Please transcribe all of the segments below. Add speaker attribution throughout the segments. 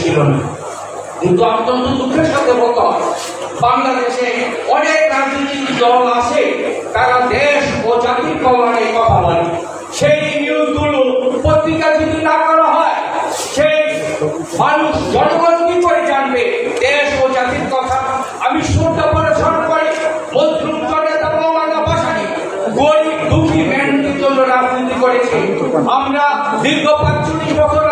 Speaker 1: ছিল না কিন্তু অত্যন্ত দুঃখের সাথে বাংলাদেশে অনেক রাজনৈতিক দল আছে, তারা দেশ ও জাতির কল্যাণে কথা বলে। সেই নিউজগুলো পত্রিকা যদি না করা হয়, সেই মানুষ জনগণ কি করে জানবে দেশ ও জাতির কথা? আমি শুনতে পড়াশোনা করি মজলুম জনতা মৌলানা ভাসানি গরিব দুঃখী মেহনতির জন্য রাজনীতি করেছে। আমরা দীর্ঘ পাঁচচল্লিশ বছর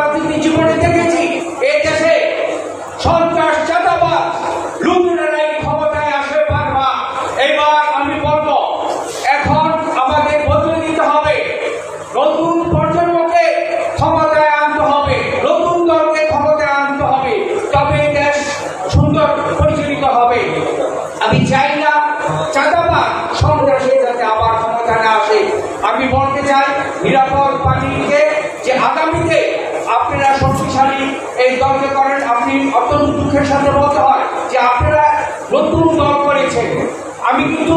Speaker 1: আমি বলতে চাই, নিরাপদ পার্টিকে যে আগামীতে আপনারা শক্তিশালী এই দলকে করেন, আপনি অত্যন্ত দুঃখের সাথে বলতে হয় যে আপনারা নতুন দল করেছেন। আমি কিন্তু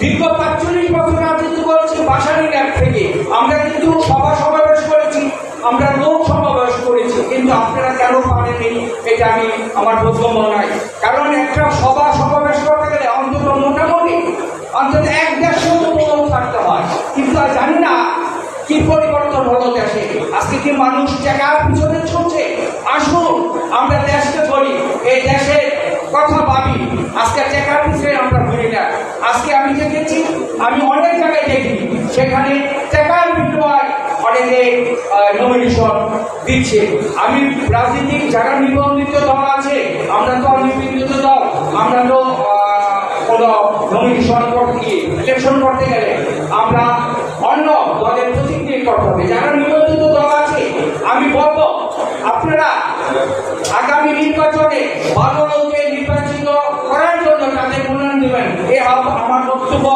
Speaker 1: দীর্ঘ পাঁচচল্লিশ বছর রাজনীতি করেছি, বাসানি ল্যাব থেকে। আমরা কিন্তু সভা সমাবেশ করেছি, আমরা লোক সমাবেশ করেছি, কিন্তু আপনারা কেন পারেননি, এটা আমি, আমার বোধগম্য নয় কারণ একটা কি পরিবর্তন হলো দেশে? আজকে কি মানুষ টাকার পিছনে ছুটছে? আসুন, আমরা দেশকে ধরি এই দেশের কথা ভাবি। আজকে টাকার পিছনে আমরা ঘুরি না। আজকে আমি দেখেছি, আমি অনেক জায়গায় দেখি, সেখানে টাকার বিনিময় অনেকে নমিনেশন দিচ্ছে। আমি রাজনীতিক যারা নিবন্ধিত দল আছে, আমরা তো নিবন্ধিত দল, আমরা তো কোনো নমিনেশন করতে ইলেকশন করতে গেলে আমরা হবে। যারা নিবন্ধিত দল আছে, আমি বলব, আপনারা আগামী নির্বাচনে ভালো লোককে নির্বাচিত করার জন্য তাদের মনোনয়ন দেবেন। এ আম- আমার বক্তব্য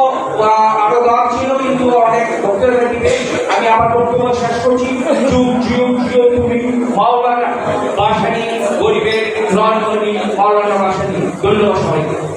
Speaker 1: আরও দল ছিল, কিন্তু অনেক বক্তব্য দিবে। আমি আমার বক্তব্য শেষ করছি। যুগ যুগ যুগ তুমি মাওলানা বাসানি গরিবের নয় কর্মী মাওলানা বাসানি। ধন্যবাদ সবাইকে।